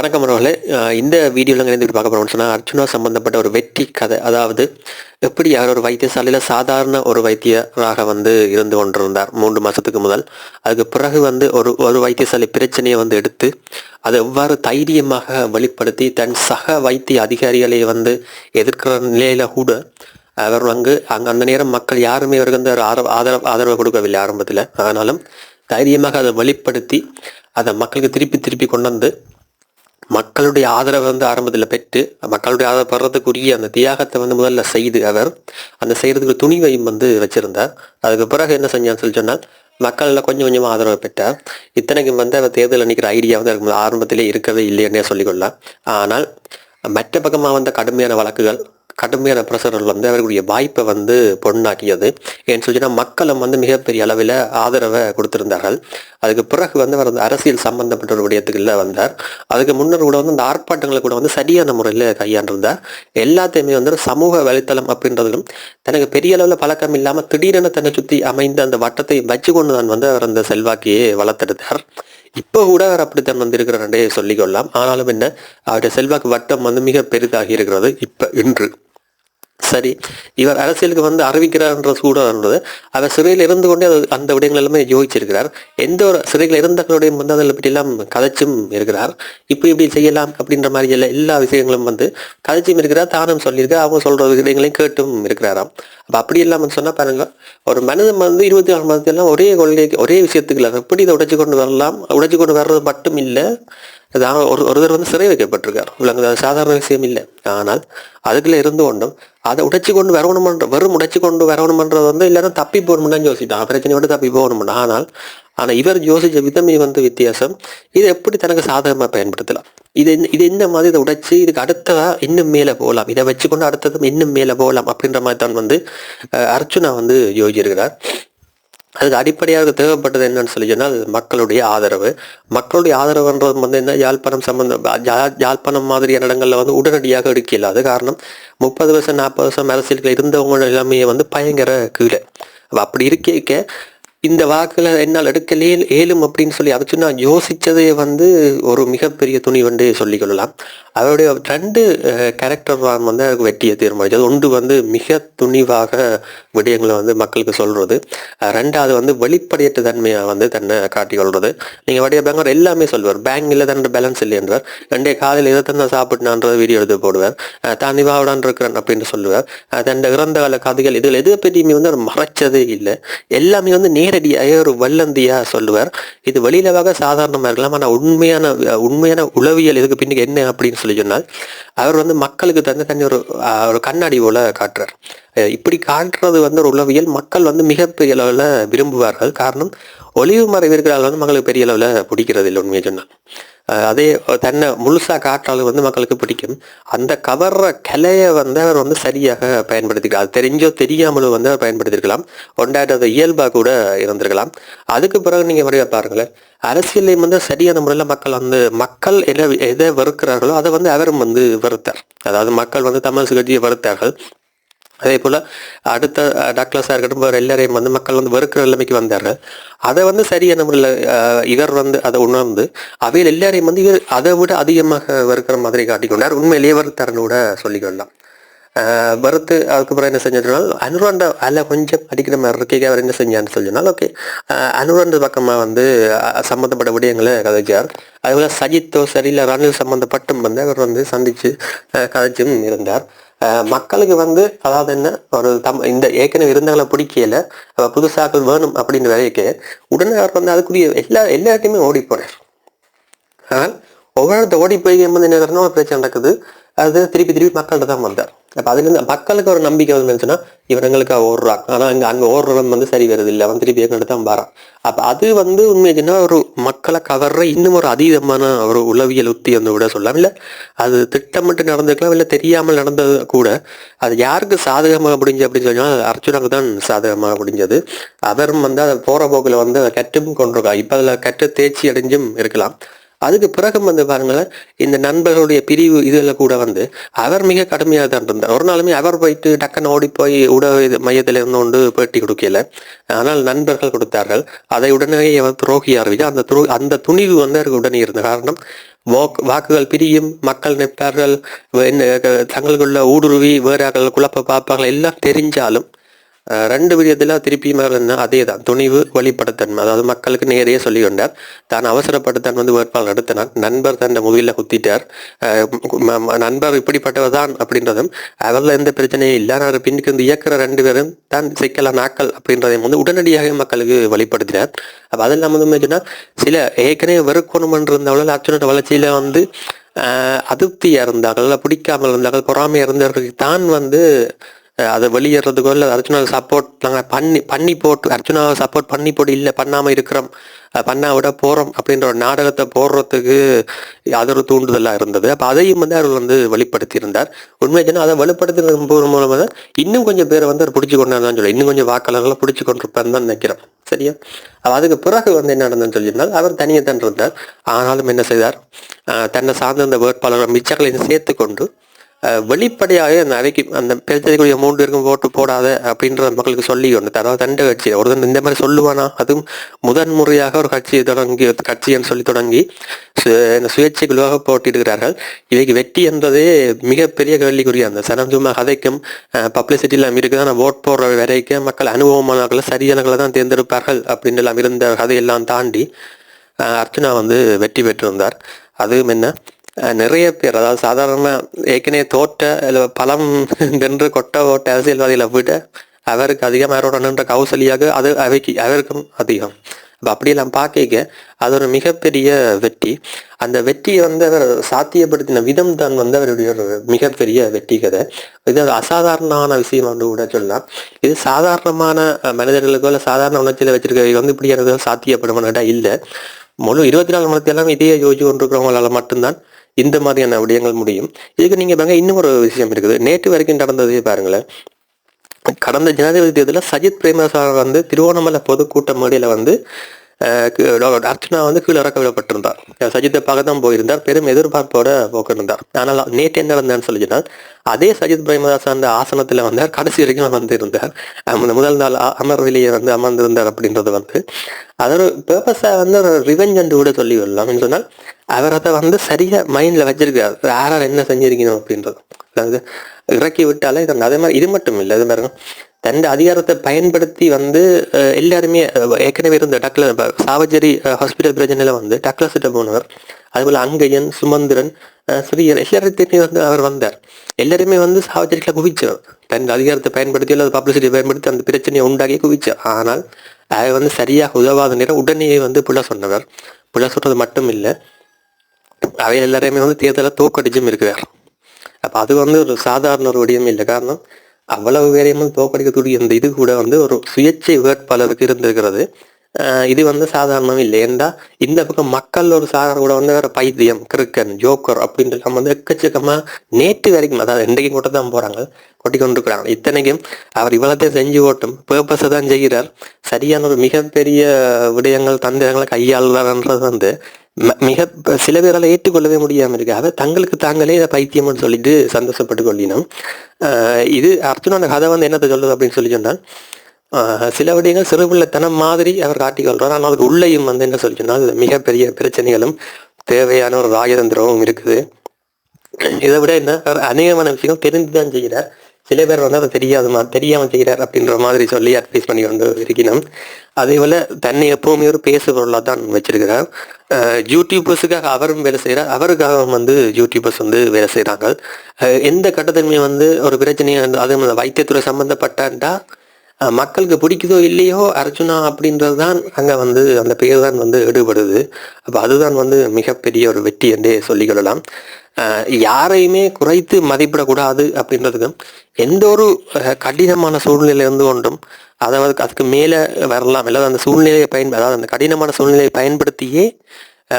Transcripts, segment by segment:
வணக்கம் அவர்களே இந்த வீடியோவில் இருந்து பார்க்க போகிறோம்னு சொன்னால் அர்ஜுனா சம்பந்தப்பட்ட ஒரு வெற்றி கதை. அதாவது எப்படி அவர் ஒரு வைத்தியசாலையில் சாதாரண ஒரு வைத்தியராக வந்து இருந்து கொண்டிருந்தார் மூன்று மாதத்துக்கு முதல். அதுக்கு பிறகு வந்து ஒரு ஒரு வைத்தியசாலை பிரச்சனையை வந்து எடுத்து அதை எவ்வாறு தைரியமாக வெளிப்படுத்தி தன் சக வைத்திய அதிகாரிகளை வந்து எதிர்க்கிற நிலையில கூட அவர் அங்கு அங்கே அந்த நேரம் மக்கள் யாருமே அவருக்கு வந்து ஆதரவு ஆதரவு ஆதரவு கொடுக்கவில்லை ஆரம்பத்தில். ஆனாலும் தைரியமாக அதை வெளிப்படுத்தி அதை மக்களுக்கு திருப்பி திருப்பி கொண்டு வந்து மக்களுடைய ஆதரவை வந்து ஆரம்பத்தில் பெற்று மக்களுடைய ஆதரவு பெறதுக்குரிய அந்த தியாகத்தை வந்து முதல்ல செய்து அவர் அந்த செய்கிறதுக்கு துணிவையும் வந்து வச்சிருந்தார். அதுக்கு பிறகு என்ன செஞ்சான்னு சொல்லி சொன்னால் மக்களில் கொஞ்சம் கொஞ்சமாக ஆதரவு பெற்றார். இத்தனைக்கும் வந்து அவர் தேர்தல் நிற்கிற ஐடியா வந்து அவருக்கு ஆரம்பத்திலே இருக்கவே இல்லைன்னே சொல்லிக்கொள்ளலாம். ஆனால் மற்ற பக்கமாக வந்த கடுமையான வழக்குகள் கடுமையான பிரசர்கள் வந்து அவர்களுடைய வாய்ப்பை வந்து பொண்ணாக்கியது. ஏன்னு சொல்லிச்சுன்னா மக்களும் வந்து மிகப்பெரிய அளவில் ஆதரவை கொடுத்திருந்தார்கள். அதுக்கு பிறகு வந்து அவர் வந்து அரசியல் சம்பந்தப்பட்ட ஒரு விடயத்துக்குள்ள வந்தார். அதுக்கு முன்னர் கூட வந்து அந்த ஆர்ப்பாட்டங்களை கூட வந்து சரியான முறையில் கையாண்டிருந்தார். எல்லாத்தையுமே வந்து சமூக வலைத்தளம் அப்படின்றதிலும் தனக்கு பெரிய அளவில் பழக்கம் இல்லாமல் திடீரென தன்னை சுற்றி அமைந்த அந்த வட்டத்தை வச்சு கொண்டு தான் வந்து அவர் அந்த செல்வாக்கியை வளர்த்தெடுத்தார். இப்போ கூட அவர் அப்படித்தான் வந்திருக்கிறாரே சொல்லிக்கொள்ளலாம். ஆனாலும் என்ன அவருடைய செல்வாக்கு வட்டம் வந்து மிக பெரிதாகி இருக்கிறது இப்போ இன்று. சரி இவர் அரசியலுக்கு வந்து அறிவிக்கிறார்ன்ற சூடானது அவர் சிறையில் இருந்து கொண்டே அந்த விடயங்கள் எல்லாமே யோசிச்சிருக்கிறார் எந்த ஒரு சிறையில் இருந்தவர்களுடைய வந்து அதில் பற்றியெல்லாம் கதைச்சும் இருக்கிறார். இப்படி இப்படி செய்யலாம் அப்படின்ற மாதிரி எல்லா எல்லா விஷயங்களும் வந்து கதைச்சும் இருக்கிறார் தானும் சொல்லியிருக்கார் அவங்க சொல்ற விடயங்களையும் கேட்டும் இருக்கிறாராம். அப்போ அப்படி இல்லாமல் சொன்னா பாருங்க ஒரு மனிதன் வந்து இருபத்தி நாலு மாதத்தெல்லாம் ஒரே கொள்கை ஒரே விஷயத்துக்கு இல்லை எப்படி இதை உடைச்சு கொண்டு வரலாம்? உடைச்சு கொண்டு வர்றது மட்டும் இல்லை அதான் ஒரு ஒருத்தர் வந்து சிறை வைக்கப்பட்டிருக்கார். விளங்குது அது சாதாரண விஷயம் இல்லை. ஆனால் அதுக்குள்ள இருந்து கொண்டும் அதை உடைச்சு கொண்டு வரணுமன்ற வெறும் உடைச்சு கொண்டு வரணுமன்றது வந்து எல்லாரும் தப்பி போகணும்னு யோசிட்டான் பிரச்சனை விட்டு தப்பி போகணும் ஆனால் ஆனால் இவர் யோசிச்ச விதமே வந்து வித்தியாசம். இதை எப்படி தனக்கு சாதகமாக பயன்படுத்தலாம்? இது இது என்ன மாதிரி இதை உடைச்சு இதுக்கு அடுத்ததா இன்னும் மேலே போகலாம்? இதை வச்சுக்கொண்டு அடுத்ததும் இன்னும் மேலே போகலாம் அப்படின்ற மாதிரி தான் வந்து அஹ், அர்ச்சுனா வந்து யோசிச்சிருக்கிறார். அதுக்கு அடிப்படையாக தேவைப்பட்டது என்னன்னு சொல்லி சொன்னால் மக்களுடைய ஆதரவு. மக்களுடைய ஆதரவுன்றது வந்து என்ன? யாழ்ப்பாணம் சம்பந்தம் யாழ்ப்பாணம் மாதிரியான இடங்கள்ல வந்து உடனடியாக எடுக்க இல்லாத காரணம். முப்பது வருஷம் நாற்பது வருஷம் அரசியலுக்கு இருந்தவங்க எல்லாமே வந்து பயங்கர கீழே. அப்படி இருக்க இந்த வாக்குல என்னால் எடுக்கலே ஏலும் அப்படின்னு சொல்லி அதை சொன்னா யோசிச்சதே வந்து ஒரு மிகப்பெரிய துணி வந்து சொல்லிக்கொள்ளலாம். அவருடைய ரெண்டு கேரக்டர் தான் வந்து அவருக்கு வெற்றியை தீர்மானிச்சது ஒன்று வந்து மிக துணிவாக விடயங்களை வந்து மக்களுக்கு சொல்றது. ரெண்டாவது வந்து வெளிப்படையற்ற தன்மையை வந்து தன்னை காட்டிக்கொள்றது. நீங்க வடிய பேங்கர் எல்லாமே சொல்வார். பேங்க்ல தன்னோட பேலன்ஸ் இல்லை என்றார் ரெண்டே காலையில் இதை தான் சாப்பிட்டுனான்ற வீடியோ எடுத்து போடுவார். தான் நிவாவுடன் இருக்கிறேன் அப்படின்னு சொல்லுவார். தன்னோட இறந்த கால கதைகள் இதில் எது பற்றியுமே வந்து மறைச்சதே இல்லை. எல்லாமே வந்து நேரடியாக ஒரு வல்லந்தியாக சொல்லுவார். இது வெளியிலவாக சாதாரணமாக இருக்கலாம் ஆனா உண்மையான உண்மையான உளவியல் இதுக்கு பின்னுக்கு என்ன அப்படின்னு சொல்லி சொன்னால் அவர் வந்து மக்களுக்கு தந்து தனி ஒரு ஒரு கண்ணாடி போல காட்டுறார். இப்படி காட்டுறது வந்து ஒரு உளவியல். மக்கள் வந்து மிகப்பெரிய அளவில் விரும்புவார்கள். காரணம் ஒளிவு மறைவு இருக்கிறார்கள் வந்து மக்களுக்கு பெரிய அளவில் பிடிக்கிறது இல்லை உண்மையை சொன்னால். அதே தன்னை முழுசா காட்டுறது வந்து மக்களுக்கு பிடிக்கும். அந்த கவர்ற கலையை வந்து அவர் வந்து சரியாக பயன்படுத்திக்கலாம் அது தெரிஞ்சோ தெரியாமலோ வந்து அவர் பயன்படுத்தியிருக்கலாம் ஒன்றாயிரம் அது இயல்பா கூட இருந்திருக்கலாம். அதுக்கு பிறகு நீங்க வரைய பாருங்களேன். அரசியலையும் வந்து சரியான முறையில் மக்கள் வந்து மக்கள் எதை எதை வெறுக்கிறார்களோ அதை வந்து அவரும் வந்து வெறுத்தார். அதாவது மக்கள் வந்து தமிழ் கட்சியை வெறுத்தார்கள். அதே போல அடுத்த டாக்டர்ஸாக இருக்கட்டும் வேறு எல்லாரையும் வந்து மக்கள் வந்து வெறுக்கிற நிலைமைக்கு வந்தார்கள். அதை வந்து சரியான முறையில் இவர் வந்து அதை உணர்ந்து அவையில் எல்லாரையும் வந்து இவர் அதை விட அதிகமாக வெறுக்கிற மாதிரி காட்டிக்கொண்டார் உண்மையிலேயே வெறுத்தார்னு கூட சொல்லிக்கொள்ளலாம் வறுத்து அதுக்கப்புறம் என்ன செஞ்சதுனால் அனுராண்ட அதில் கொஞ்சம் அடிக்கிற மாதிரி இருக்கே அவர் என்ன செஞ்சான்னு சொல்லினால் ஓகே. அனுராண்ட பக்கமாக வந்து சம்மந்தப்பட்ட விடயங்களை கதைச்சார். அதுபோல் சஜித்தோ சரியில்லை ரணில் சம்பந்தப்பட்டும் வந்து அவர் வந்து சந்திச்சு அஹ், கதைச்சும் இருந்தார். மக்களுக்கு வந்து அதாவது என்ன ஒரு தம் இந்த ஏற்கனவே இருந்தவங்களை பிடிக்கல அப்ப புதுசாக்கள் வேணும் அப்படின்னு வரைக்கு உடனே அவர் வந்து அதுக்குரிய எல்லா எல்லாத்தையுமே ஓடி போறார். ஆனால் ஒவ்வொருத்த ஓடி போய் என்ன பிரச்சனை நடக்குது. அது திருப்பி திருப்பி மக்கள்கிட்ட தான் வந்தார் அப்ப அதுல மக்களுக்கு ஒரு நம்பிக்கை வந்து இருந்துச்சுன்னா இவங்களுக்கு ஓடுறான். ஆனா இங்க அங்க ஓடுறவன் வந்து சரி வருது இல்லை அவன் திருப்பி எங்கிட்ட தான் வரான். அப்ப அது வந்து உண்மைக்குன்னா ஒரு மக்களை கவர்ற இன்னும் ஒரு அதீதமான ஒரு உளவியல் உத்தி வந்து விட சொல்லலாம். இல்ல அது திட்டமிட்டு நடந்திருக்கலாம் இல்ல தெரியாமல் நடந்தது கூட. அது யாருக்கு சாதகமாக முடிஞ்சு அப்படின்னு சொன்னால் அர்ச்சுனாக்கு தான் சாதகமாக முடிஞ்சது. அவரும் வந்து அதை போற போக்குல வந்து அதை கற்றும் கொண்டிருக்கா இப்ப அதுல கற்று தேர்ச்சி அடைஞ்சும் இருக்கலாம். அதுக்கு பிறகு வந்து பாருங்களேன் இந்த நண்பர்களுடைய பிரிவு இதில் கூட வந்து அவர் மிக கடுமையாக தான் இருந்தார். ஒரு நாளுமே அவர் போயிட்டு டக்குன்னு ஓடி போய் உட மையத்தில் இருந்து கொண்டு பேட்டி கொடுக்கல. ஆனால் நண்பர்கள் கொடுத்தார்கள். அதை உடனே அவர் துரோகி அறிவிச்சு அந்த துரோ அந்த துணிவு வந்து அவருக்கு உடனே இருந்த காரணம் வாக்குகள் பிரியும் மக்கள் நிற்பார்கள் தங்களுக்குள்ள ஊடுருவி வேறார்கள் குழப்ப பார்ப்பார்கள் எல்லாம் தெரிஞ்சாலும் ரெண்டு விடயத்தில் திருப்பியும் என்ன அதே தான் துணிவு வெளிப்படத்தன்மை. அதாவது மக்களுக்கு நேரையே சொல்லி கொண்டார் தான் அவசரப்பட்டு தான் வந்து வேட்பாளர் நடத்தினார் நண்பர் தன் முதுகில் குத்திட்டார். அஹ், நண்பர் இப்படிப்பட்டவர் தான் அப்படின்றதும் அதில் எந்த பிரச்சனையும் இல்லை அவர் பின்னுக்கு வந்து இயக்கிற ரெண்டு பேரும் தான் சிக்கலான நாக்கள் அப்படின்றதையும் வந்து உடனடியாக மக்களுக்கு வெளிப்படுத்தினார். அப்போ அது இல்லாமல் வந்து சில ஏற்கனவே வெறுக்கணும் இருந்தவர்கள் அச்சுனோட வளர்ச்சியில வந்து ஆஹ், இருந்தார்கள் பிடிக்காமல் இருந்தார்கள் பொறாமையாக இருந்தவர்களுக்கு தான் வந்து அதை வெளியேறதுக்கோ இல்லை அர்ச்சனா சப்போர்ட் நாங்கள் பண்ணி பண்ணி போட்டு அர்ஜுனாவை சப்போர்ட் பண்ணி போட்டு இல்லை பண்ணாமல் இருக்கிறோம். பண்ணாவிட பண்ணா விட போகிறோம் அப்படின்ற ஒரு நாடகத்தை போடுறதுக்கு அது ஒரு தூண்டுதலாக இருந்தது. அப்போ அதையும் வந்து அவர் வந்து வெளிப்படுத்தியிருந்தார். உண்மை சொன்னா அதை வெளிப்படுத்தின மூலமாக தான் இன்னும் கொஞ்சம் பேரை வந்து அவர் பிடிச்சி கொண்டாதான் சொல்லி இன்னும் கொஞ்சம் வாக்காளர்களை பிடிச்சி கொண்டிருப்பாருன்னு தான் நினைக்கிறோம் சரியா? அதுக்கு பிறகு வந்து என்ன நடந்ததுன்னு சொல்லியிருந்தால் அவர் தனியாக தான் இருந்தார். ஆனாலும் என்ன செய்தார்? தன்னை சார்ந்த அந்த வேட்பாளர்கள் மிச்சங்களையும் சேர்த்து கொண்டு வெளிப்படையாக அந்த அவைக்கு அந்த பிரச்சனைக்குரிய மூன்று பேருக்கும் ஓட்டு போடாத அப்படின்ற மக்களுக்கு சொல்லி ஒன்று அதாவது தண்ட கட்சி ஒரு இந்த மாதிரி சொல்லுவானா? அதுவும் முதன் முறையாக ஒரு கட்சியை தொடங்கி கட்சின்னு சொல்லி தொடங்கி சு- குழுவாக சுயேட்சைக்குள்ளாக போட்டியிடுகிறார்கள். இவைக்கு வெற்றி என்பதே மிகப்பெரிய கேள்விக்குரிய அந்த சனம் சும்மா கதைக்கும் பப்ளிசிட்டி எல்லாம் இருக்குது? ஆனால் ஓட் போடுற வரைக்கும் மக்கள் அனுபவமானவர்களை சரியானவர்களை தான் தேர்ந்தெடுப்பார்கள் அப்படின்னு எல்லாம் இருந்த கதையெல்லாம் தாண்டி அஹ், அர்ச்சனா வந்து வெற்றி பெற்றிருந்தார். அதுவும் என்ன? நிறைய பேர் அதாவது சாதாரண ஏற்கனவே தோட்ட இல்ல பழம் நின்று கொட்ட ஓட்ட அரசியல்வாதிகளை விட அவருக்கு அதிகம் அவரோட நின்ற கௌசலியாக அது அவைக்கு அவருக்கும் அதிகம். அப்போ அப்படியெல்லாம் பார்க்க அது ஒரு மிகப்பெரிய வெற்றி. அந்த வெற்றியை வந்து அவர் சாத்தியப்படுத்தின விதம் தான் வந்து அவருடைய ஒரு மிகப்பெரிய வெற்றி கதை. இது அசாதாரணமான விஷயம் வந்து கூட சொல்லலாம். இது சாதாரணமான மனிதர்களுக்கோ இல்லை சாதாரண உணர்ச்சியில வச்சிருக்க வந்து இப்படி எனக்கு சாத்தியப்படுமான இல்லை. முழு இருபத்தி நாலு மணி நேரம் இதையே யோசிச்சு கொண்டிருக்கிறவங்களால மட்டும்தான் இந்த மாதிரியான விடயங்கள் முடியும். இதுக்கு நீங்க பாருங்க இன்னும் ஒரு விஷயம் இருக்குது. நேற்று வரைக்கும் நடந்ததே பாருங்களேன். கடந்த ஜனாதிபதி தேர்தலில் சஜித் பிரேமதாசா வந்து திருவோணமலை பொதுக்கூட்ட மேடையில் வந்து அர்ச்சனா வந்து கீழே இறக்க விடப்பட்டிருந்தார். சஜித்தை பார்க்க தான் போயிருந்தார். பெரும் எதிர்பார்ப்போட போக்கிருந்தார். ஆனால் நேற்று என்ன நடந்தான்னு சொல்லிச்சுன்னா அதே சஜித் பிரேமதாஸ் அந்த ஆசனத்தில் வந்தார் கடைசி வரைக்கும் அமர்ந்திருந்தார் அந்த முதல் நாள் அ- அமர்விலேயே வந்து அமர்ந்திருந்தார் அப்படின்றது வந்து. அதோட ஒரு வந்து ரிவெஞ்ச் என்று கூட சொல்லி விடலாம் என்று சொன்னால் அவர் அதை வந்து சரியா மைண்ட்ல வச்சிருக்காரு. யார் என்ன செஞ்சிருக்கணும் அப்படின்றது. அதாவது இறக்கி விட்டாலே இது அதே மாதிரி இது மட்டும் இல்லை இது பாருங்க. தன் அதிகாரத்தை பயன்படுத்தி வந்து எல்லாருமே ஏற்கனவே இருந்த டக்ல சாவஜரி ஹாஸ்பிட்டல் பிரச்சனையில வந்து டக்லஸ்கிட்ட போனவர். அதுபோல அங்கையன் சுமந்திரன் அஹ், ஸ்ரீயர் எல்லாத்தையுமே வந்து அவர் வந்தார். எல்லாருமே வந்து சாவச்சேரியில் குவிச்சவர். தன் அதிகாரத்தை பயன்படுத்தி அல்லது பப்ளிசிட்டி பயன்படுத்தி அந்த பிரச்சனையை உண்டாக்கி குவிச்சார் ஆனால் அவர் வந்து சரியாக உதவாத நேரம் உடனே வந்து புள்ள சொன்னவர். புள்ள சொன்னது மட்டும் இல்லை அவை எல்லாரையுமே வந்து தேர்தலை தோக்கடிச்சும் இருக்கிறார் அப்ப அது வந்து ஒரு சாதாரண ஒரு விடயம் இல்லை காரணம் அவ்வளவு வேலையும் வந்து தோக்கடிக்கக்கூடிய இந்த இது கூட வந்து ஒரு சுயேட்சை வேட்பாளருக்கு இருந்திருக்கிறது ஆஹ் இது வந்து சாதாரணம் இல்லை ஏன்டா இந்த பக்கம் மக்கள் ஒரு சாதாரண கூட வந்து வேற பைத்தியம் கிரிக்கன் ஜோக்கர் அப்படின்ற நம்ம வந்து எக்கச்சக்கமா நேற்று வரைக்கும் அதாவது இன்றைக்கும் கூட தான் போறாங்க கொட்டி கொண்டிருக்கிறாங்க இத்தனைக்கும் அவர் இவ்வளோத்தையும் செஞ்சு ஓட்டும் பேர்பஸை தான் செய்கிறார் சரியான ஒரு மிகப்பெரிய விடயங்கள் தந்திரங்களை கையாளுறாருன்றது வந்து மிக சில பேரால் ஏற்றுக்கொள்ளவே முடியாமல் இருக்கு. தங்களுக்கு தாங்களே இதை பைத்தியம்னு சொல்லிட்டு சந்தோஷப்பட்டு கொள்ளினோம். இது அர்ஜுனோட கதை வந்து என்னத்தை சொல்லுது அப்படின்னு சொல்லி சொன்னால் ஆஹ் சில விடயங்கள் சிறுபிள்ளைத்தனம் மாதிரி அவர் காட்டிக்கொள்றார் ஆனால் அதுக்கு உள்ளேயும் வந்து என்ன சொல்லி சொன்னால் மிகப்பெரிய பிரச்சனைகளும் தேவையான ஒரு ராஜதந்திரமும் இருக்குது. இதை விட என்ன அநேகமான விஷயங்கள் தெரிந்துதான் செய்கிறார். சில பேர் வந்து அதை தெரியாத தெரியாம செய்கிறார் அப்படின்ற மாதிரி சொல்லி அட்வைஸ் பண்ணி கொண்டு இருக்கணும் அதே போல தன்னை எப்பவுமே ஒரு பேசு பொருளாக தான் வச்சிருக்கிறார். யூடியூபர்ஸுக்காக அவரும் வேலை செய்கிறார் அவருக்காக வந்து யூடியூபர்ஸ் வந்து வேலை செய்கிறாங்க எந்த கட்டத்திலுமே வந்து ஒரு பிரச்சனையை வந்து அதுவும் வைத்தியத்துறை சம்மந்தப்பட்டாண்டா மக்களுக்கு பிடிக்குதோ இல்லையோ அர்ஜுனா அப்படின்றது தான் அங்கே வந்து அந்த பேர் தான் வந்து ஈடுபடுது அப்போ அதுதான் வந்து மிகப்பெரிய ஒரு வெற்றி என்றே சொல்லிக்கொள்ளலாம். யாரையுமே குறைத்து மதிப்பிடக்கூடாது அப்படின்றதுக்கு எந்த ஒரு கடினமான சூழ்நிலை இருந்து ஒன்றும் அதாவது அதுக்கு மேலே வரலாம். இல்லை அந்த சூழ்நிலையை பயன் அதாவது அந்த கடினமான சூழ்நிலையை பயன்படுத்தியே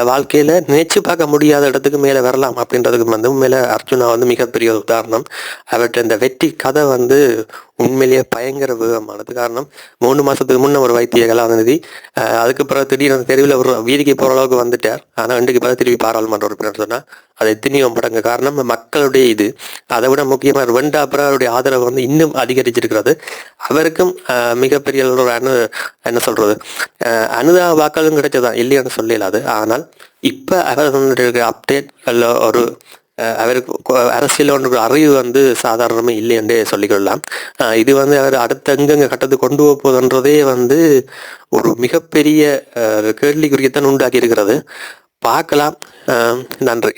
வாழ்க்கையில நினைச்சு பார்க்க முடியாத இடத்துக்கு மேலே வரலாம் அப்படின்றதுக்கு வந்து மேலே அர்ஜுனா வந்து மிகப்பெரிய ஒரு உதாரணம். அவற்றை இந்த வெற்றி கதை வந்து உண்மையிலேயே பயங்கர விவகமானது காரணம் மூணு மாசத்துக்கு முன்ன ஒரு வைத்திய கலாநிதி அஹ், அதுக்கு பிறகு திடீர்னு தெருவில் ஒரு வீதிக்கு போற அளவுக்கு வந்துட்டார். ஆனா இன்றைக்கு பிறகு திருப்பி பாராளுமன்ற உறுப்பினர் சொன்னால் அது எத்தனையோ படங்க காரணம் மக்களுடைய இது. அதை விட முக்கியமா ரெண்டா அப்புறம் அவருடைய ஆதரவு வந்து இன்னும் அதிகரிச்சிருக்கிறது. அவருக்கும் மிகப்பெரிய ஒரு அனு என்ன சொல்றது அனுதா வாக்களும் கிடைச்சதான் இல்லைன்னு சொல்லலாது. ஆனால் இப்போ அவர் வந்துட்டு அப்டேட் அல்ல ஒரு அஹ், அவருக்கு அரசியல் ஒன்று அறிவு வந்து சாதாரணமே இல்லை என்றே சொல்லிக்கொள்ளலாம். இது வந்து அவர் அடுத்த எங்கெங்க கட்டத்து கொண்டு போகுதுன்றதே வந்து ஒரு மிகப்பெரிய அஹ், உண்டாக்கி இருக்கிறது பார்க்கலாம். நன்றி.